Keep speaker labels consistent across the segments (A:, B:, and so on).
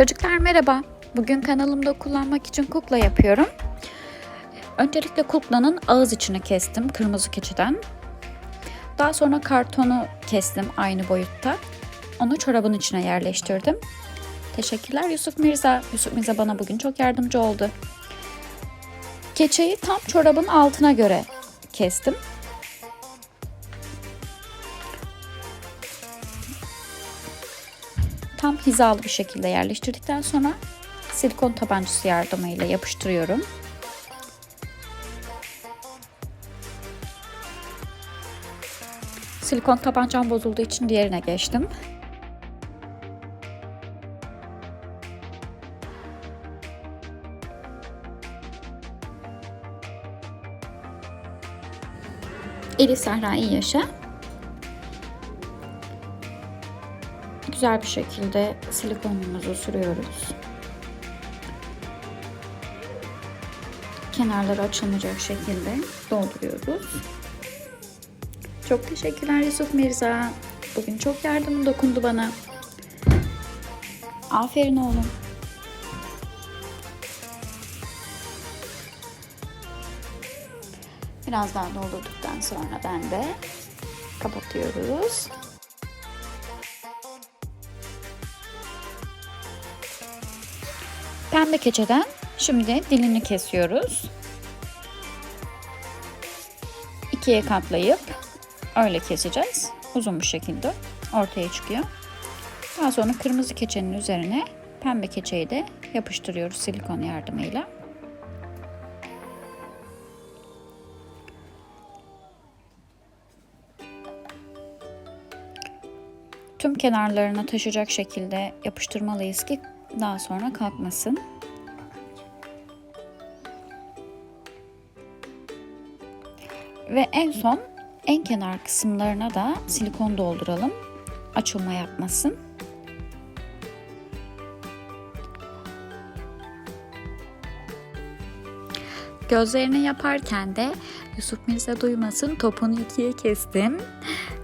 A: Çocuklar merhaba. Bugün kanalımda kullanmak için kukla yapıyorum. Öncelikle kuklanın ağız içini kestim kırmızı keçiden. Daha sonra kartonu kestim aynı boyutta. Onu çorabın içine yerleştirdim. Teşekkürler Yusuf Mirza. Yusuf Mirza bana bugün çok yardımcı oldu. Keçeyi tam çorabın altına göre kestim. Tam hizalı bir şekilde yerleştirdikten sonra silikon tabancası yardımıyla yapıştırıyorum. Silikon tabancam bozulduğu için diğerine geçtim. Eli Sahra iyi yaşa. Güzel bir şekilde silikonumuzu sürüyoruz. Kenarları açılmayacak şekilde dolduruyoruz. Çok teşekkürler Yusuf Mirza. Bugün çok yardımın dokundu bana. Aferin oğlum. Biraz daha doldurduktan sonra ben de kapatıyoruz. Pembe keçeden şimdi dilini kesiyoruz. İkiye katlayıp öyle keseceğiz. Uzun bir şekilde ortaya çıkıyor. Daha sonra kırmızı keçenin üzerine pembe keçeyi de yapıştırıyoruz silikon yardımıyla. Tüm kenarlarına taşıyacak şekilde yapıştırmalıyız ki daha sonra kalkmasın. Ve en son en kenar kısımlarına da silikon dolduralım. Açılma yapmasın. Gözlerini yaparken de Yusuf Mirza duymasın topunu ikiye kestim.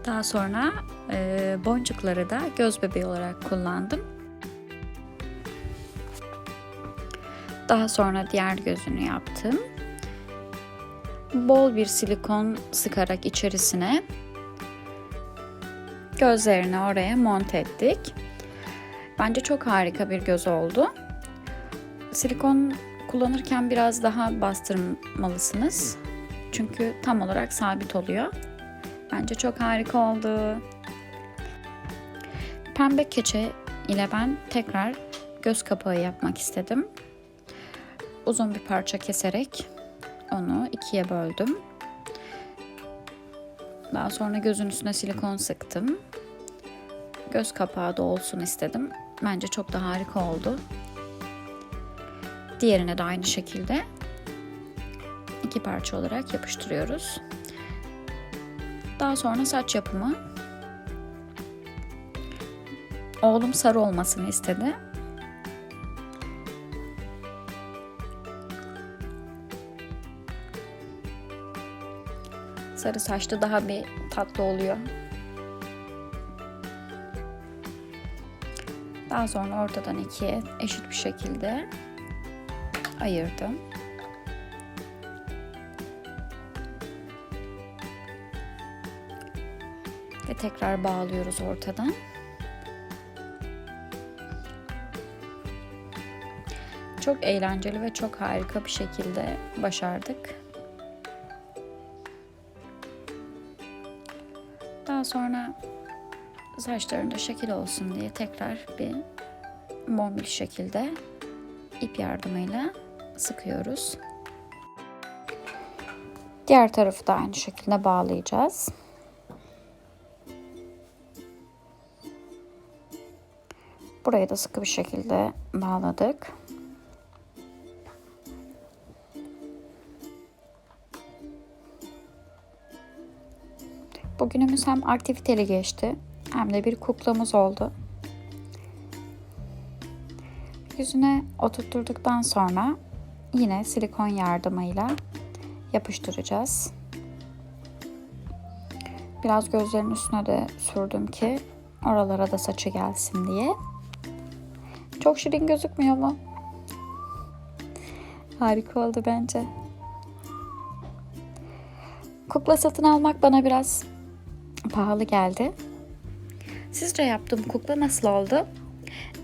A: Daha sonra e, boncukları da göz bebeği olarak kullandım. Daha sonra diğer gözünü yaptım. Bol bir silikon sıkarak içerisine gözlerini oraya monte ettik. Bence çok harika bir göz oldu. Silikon kullanırken biraz daha bastırmalısınız. Çünkü tam olarak sabit oluyor. Bence çok harika oldu. Pembe keçe ile ben tekrar göz kapağı yapmak istedim. Uzun bir parça keserek onu ikiye böldüm. Daha sonra gözün üstüne silikon sıktım. Göz kapağı da olsun istedim. Bence çok da harika oldu. Diğerine de aynı şekilde iki parça olarak yapıştırıyoruz. Daha sonra saç yapımı. Oğlum sarı olmasını istedi. Sarı saçta daha bir tatlı oluyor. Daha sonra ortadan ikiye eşit bir şekilde ayırdım. Ve tekrar bağlıyoruz ortadan. Çok eğlenceli ve çok harika bir şekilde başardık. Sonra saçlarında şekil olsun diye tekrar bir bombil şekilde ip yardımıyla sıkıyoruz. Diğer tarafı da aynı şekilde bağlayacağız. Burayı da sıkı bir şekilde bağladık. Bugünümüz hem aktiviteli geçti hem de bir kuklamız oldu. Yüzüne oturtturduktan sonra yine silikon yardımıyla yapıştıracağız. Biraz gözlerin üstüne de sürdüm ki oralara da saçı gelsin diye. Çok şirin gözükmüyor mu? Harika oldu bence. Kukla satın almak bana biraz pahalı geldi. Sizce yaptığım kukla nasıl oldu?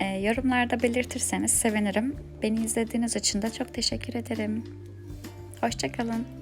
A: Ee, yorumlarda belirtirseniz sevinirim. Beni izlediğiniz için de çok teşekkür ederim. Hoşçakalın.